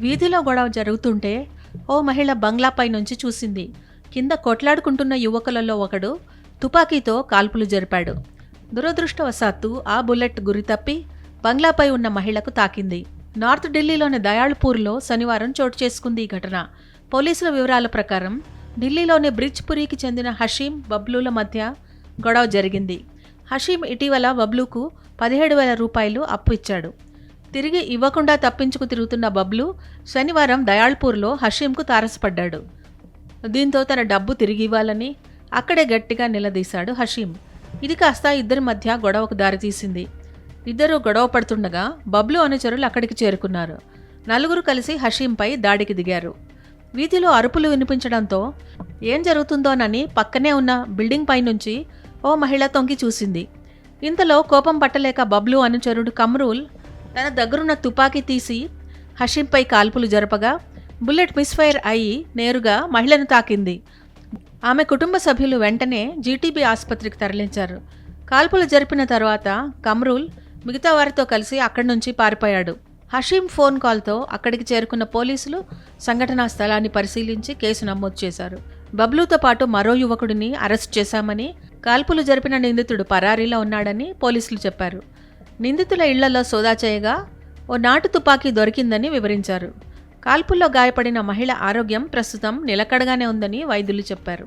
వీధిలో గొడవ జరుగుతుంటే ఓ మహిళ బంగ్లాపై నుంచి చూసింది. కింద కొట్లాడుకుంటున్న యువకులలో ఒకడు తుపాకీతో కాల్పులు జరిపాడు. దురదృష్టవశాత్తు ఆ బుల్లెట్ గురి తప్పి బంగ్లాపై ఉన్న మహిళకు తాకింది. నార్త్ ఢిల్లీలోని దయాళ్పూర్లో శనివారం చోటు చేసుకుంది ఈ ఘటన. పోలీసుల వివరాల ప్రకారం ఢిల్లీలోని బ్రిడ్జ్పురికి చెందిన హషీం బబ్లూల మధ్య గొడవ జరిగింది. హషీం ఇటీవల బబ్లూకు పదిహేడు వేల రూపాయలు అప్పు ఇచ్చాడు. తిరిగి ఇవ్వకుండా తప్పించుకు తిరుగుతున్న బబ్లు శనివారం దయాళ్పూర్లో హషీంకు తారసపడ్డాడు. దీంతో తన డబ్బు తిరిగి ఇవ్వాలని అక్కడే గట్టిగా నిలదీశాడు హషీం. ఇది కాస్త ఇద్దరి మధ్య గొడవకు దారితీసింది. ఇద్దరు గొడవ పడుతుండగా బబ్లు అనుచరులు అక్కడికి చేరుకున్నారు. నలుగురు కలిసి హషీంపై దాడికి దిగారు. వీధిలో అరుపులు వినిపించడంతో ఏం జరుగుతుందోనని పక్కనే ఉన్న బిల్డింగ్ పైనుంచి ఓ మహిళ తొంగి చూసింది. ఇంతలో కోపం పట్టలేక బబ్లు అనుచరుడు కమ్రూల్ తన దగ్గరున్న తుపాకీ తీసి హషీంపై కాల్పులు జరపగా బుల్లెట్ మిస్ఫైర్ అయి నేరుగా మహిళను తాకింది. ఆమె కుటుంబ సభ్యులు వెంటనే జీటీబీ ఆసుపత్రికి తరలించారు. కాల్పులు జరిపిన తర్వాత కమ్రూల్ మిగతా వారితో కలిసి అక్కడి నుంచి పారిపోయాడు. హషీం ఫోన్ కాల్తో అక్కడికి చేరుకున్న పోలీసులు సంఘటనా స్థలాన్ని పరిశీలించి కేసు నమోదు చేశారు. బబ్లూతో పాటు మరో యువకుడిని అరెస్ట్ చేశామని కాల్పులు జరిపిన నిందితుడు పరారీలో ఉన్నాడని పోలీసులు చెప్పారు. నిందితుల ఇళ్ళలో సోదా చేయగా ఓ నాటు తుపాకీ దొరికిందని వివరించారు. కాల్పుల్లో గాయపడిన మహిళ ఆరోగ్యం ప్రస్తుతం నిలకడగానే ఉందని వైద్యులు చెప్పారు.